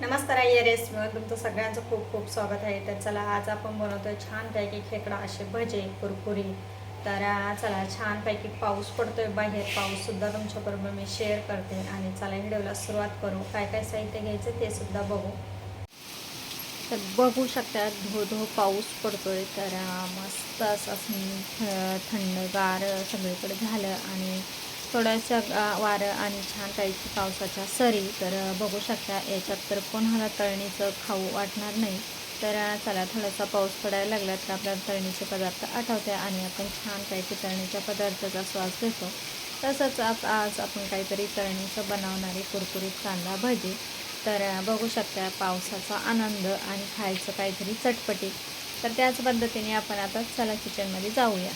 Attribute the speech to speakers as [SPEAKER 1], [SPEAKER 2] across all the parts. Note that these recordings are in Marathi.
[SPEAKER 1] नमस्कार आई या तुमचं सगळ्यांचं खूप खूप स्वागत आहे. तर चला आज आपण बनवतोय छानपैकी खेकडा असे भजे कुरकुरी. तर चला छानपैकी पाऊस पडतोय बाहेर पाऊससुद्धा तुमच्याबरोबर मी शेअर करते आणि चला व्हिडिओला सुरुवात करू. काय काय साहित्य घ्यायचं ते सुद्धा बघू. तर बघू शकता धो धो पाऊस पडतोय. तर मस्त असं असं थ- थंडगार सगळीकडे झालं आणि थोडंसं वारं आणि छान पैकी पावसाच्या सरी तर बघू शकता याच्यात तर कोणाला तळणीचं खाऊ वाटणार नाही. तर चला थोडासा पाऊस पडायला लागला तर आपल्याला तळणीचे पदार्थ आठवते आणि आपण छान छानपैकी तळणीच्या पदार्थाचा स्वाद घेतो. तसंच आप आज आपण काहीतरी तळणीचं बनवणारी कुरकुरीत कांदा भजी. तर बघू शकता पावसाचा आनंद आणि खायचं काहीतरी चटपटी. तर त्याच पद्धतीने आपण आता चला किचनमध्ये जाऊया.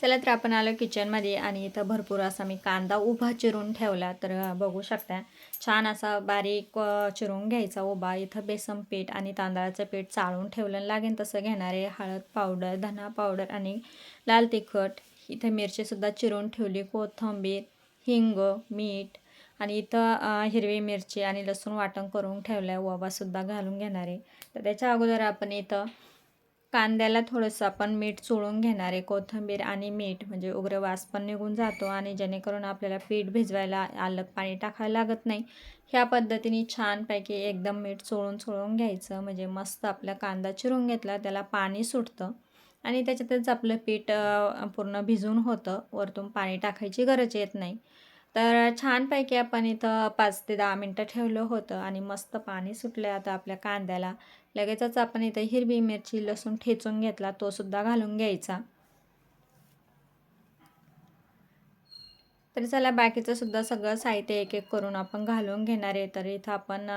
[SPEAKER 1] चला तर आपण आलो किचनमध्ये आणि इथं भरपूर असा मी कांदा उभा चिरून ठेवला. तर बघू शकता छान असा बारीक चिरून घ्यायचा उभा. इथं बेसन पीठ आणि तांदळाचं पीठ चाळून ठेवलं. लागेल तसं घेणारे हळद पावडर धना पावडर आणि लाल तिखट. इथं मिरचीसुद्धा चिरून ठेवली. कोथिंबीर हिंग मीठ आणि इथं हिरवी मिरची आणि लसूण वाटण करून ठेवलं आहे ओवासुद्धा घालून घेणार आहे. तर त्याच्या अगोदर आपण इथं कांद्याला थोडंसं आपण मीठ चोळून घेणार आहे कोथिंबीर आणि मीठ म्हणजे उग्र वास पण निघून जातो आणि जेणेकरून आपल्याला पीठ भिजवायला आलं पाणी टाकायला लागत नाही. ह्या पद्धतीने छानपैकी एकदम मीठ चोळून चोळून घ्यायचं म्हणजे मस्त आपला कांदा चिरून घेतला त्याला पाणी सुटतं आणि त्याच्यातच आपलं पीठ पूर्ण भिजून होतं वरतून पाणी टाकायची गरज येत नाही. तर छानपैकी आपण इथं पाच ते दहा मिनटं ठेवलं होतं आणि मस्त पाणी सुटलं आता आपल्या कांद्याला. लगेचच आपण इथं हिरवी मिरची लसूण ठेचून घेतला तो सुद्धा घालून घ्यायचा. तर चला बाकीचं सुद्धा सगळं साहित्य एक एक करून आपण घालून घेणार आहे. तर इथं आपण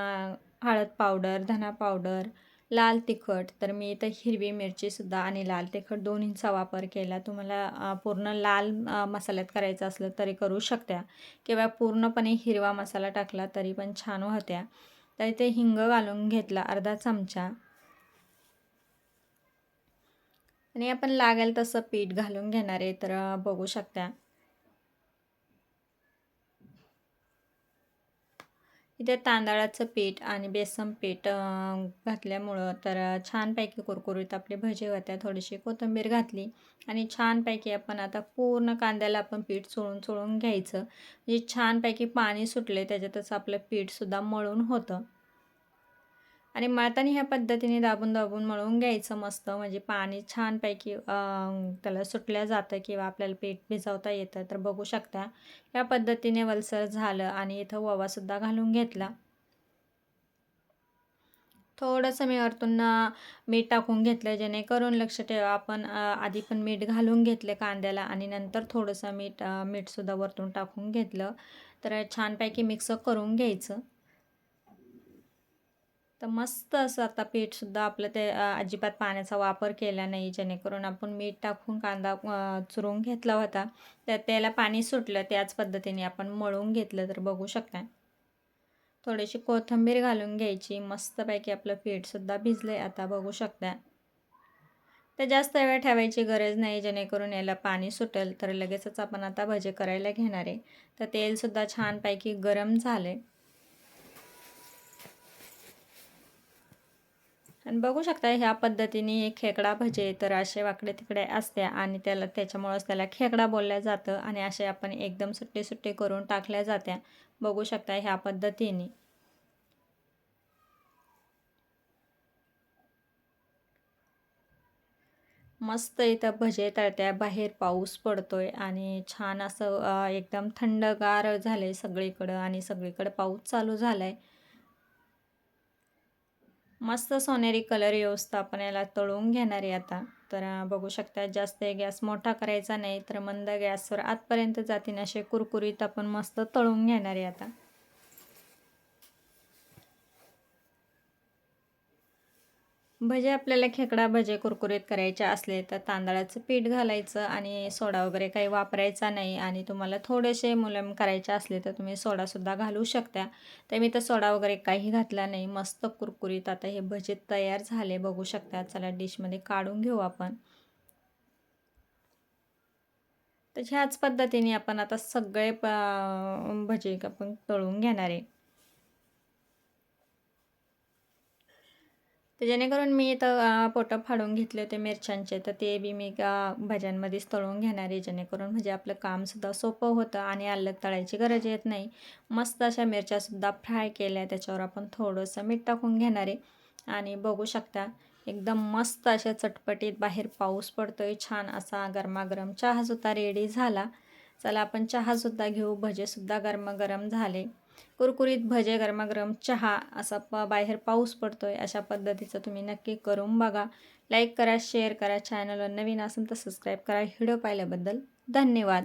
[SPEAKER 1] हळद पावडर धना पावडर लाल तिखट तर मी इथं हिरवी मिरचीसुद्धा आणि लाल तिखट दोन्हींचा वापर केला. तुम्हाला पूर्ण लाल मसाल्यात करायचं असलं तरी करू शकत्या किंवा पूर्णपणे हिरवा मसाला टाकला तरी पण छान होत्या. तर इथे हिंग घालून घेतला अर्धा चमचा. आणि आपण लागेल तसं पीठ घालून घेणार आहे तर बघू शकता. इथे तांदळाचं पीठ आणि बेसन पीठ घातल्यामुळं तर छानपैकी कुरकुरीत आपले भजे होत्या थोडीशी कोथिंबीर घातली आणि छानपैकी आपण आता पूर्ण कांद्याला आपण पीठ चोळून चोळून घ्यायचं. म्हणजे छानपैकी पाणी सुटले त्याच्यातच आपलं पीठसुद्धा मळून होतं. आणि मळताना ह्या पद्धतीने दाबून दाबून मळून घ्यायचं मस्त. म्हणजे पाणी छानपैकी त्याला सुटल्या जातं किंवा आपल्याला पीठ भिजवता येतं तर बघू शकता. या पद्धतीने वलसर झालं आणि इथं ओवासुद्धा घालून घेतला. थोडंसं मी वरतून मीठ टाकून घेतलं जेणेकरून लक्ष ठेवा. आपण आधी पण मीठ घालून घेतले कांद्याला आणि नंतर थोडंसं मीठ मीठसुद्धा वरतून टाकून घेतलं. तर छानपैकी मिक्स करून घ्यायचं. तर मस्त असं आता पीठसुद्धा आपलं ते अजिबात पाण्याचा वापर केला नाही जेणेकरून आपण मीठ टाकून कांदा चुरून घेतला होता. तर त्याला पाणी सुटलं त्याच पद्धतीने आपण मळून घेतलं तर बघू शकता थोडीशी कोथिंबीर घालून घ्यायची मस्तपैकी आपलं पीठसुद्धा भिजलं आहे आता बघू शकता तर जास्त वेळ ठेवायची गरज नाही जेणेकरून याला पाणी सुटेल तर लगेचच आपण आता भजे करायला घेणार आहे. तर तेलसुद्धा छानपैकी गरम झाले आणि बघू शकता ह्या पद्धतीने खेकडा भजे तर असे वाकडे तिकडे असते आणि त्याला त्याच्यामुळंच त्याला खेकडा बोलल्या जातं आणि असे आपण एकदम सुट्टे सुट्टे करून टाकल्या जात्या. बघू शकता ह्या पद्धतीने. मस्त इथं भजे तळत्या बाहेर पाऊस पडतोय आणि छान असं एकदम थंडगार झालंय सगळीकडं आणि सगळीकडं पाऊस चालू झालाय. मस्त सोनेरी कलर व्यवस्था आपण याला तळून घेणार आहे आता. तर बघू शकता जास्त गॅस मोठा करायचा नाही तर मंद गॅसवर आतपर्यंत जातीन असे कुरकुरीत आपण मस्त तळून घेणार आहे आता. भजे आपल्याला खेकडा भजे कुरकुरीत करायचे असले तर तांदळाचं पीठ घालायचं आणि सोडा वगैरे काही वापरायचा नाही आणि तुम्हाला थोडेसे मुलम करायचे असले तर तुम्ही सोडासुद्धा घालू शकता. तर मी तर सोडा वगैरे काही घातला नाही. मस्त कुरकुरीत आता हे भजे तयार झाले बघू शकता. चला डिशमध्ये काढून घेऊ आपण. तर ह्याच पद्धतीने आपण आता सगळे प भजे आपण तळून घेणार आहे. तर जेणेकरून मी इथं पोटं फाडून घेतले होते मिरच्यांचे. तर ते बी मी भाज्यांमध्येच तळून घेणार. आहे जेणेकरून म्हणजे आपलं कामसुद्धा सोपं होतं आणि अलग तळायची गरज येत नाही. मस्त अशा मिरच्यासुद्धा फ्राय केल्या. त्याच्यावर आपण थोडंसं मीठ टाकून घेणार. आहे आणि बघू शकता एकदम मस्त अशा चटपटीत बाहेर पाऊस पडतोय. छान असा गरमागरम चहासुद्धा रेडी झाला. चला आपण चहासुद्धा घेऊ. भजेसुद्धा गरमागरम झाले. कुरकुरीत भजे गरमागरम चहा असा प बाहेर पाऊस पडतो आहे अशा पद्धतीचं तुम्ही नक्की करून बघा. लाईक करा शेअर करा चॅनलवर नवीन असेल तर सबस्क्राईब करा. व्हिडिओ पाहिल्याबद्दल धन्यवाद.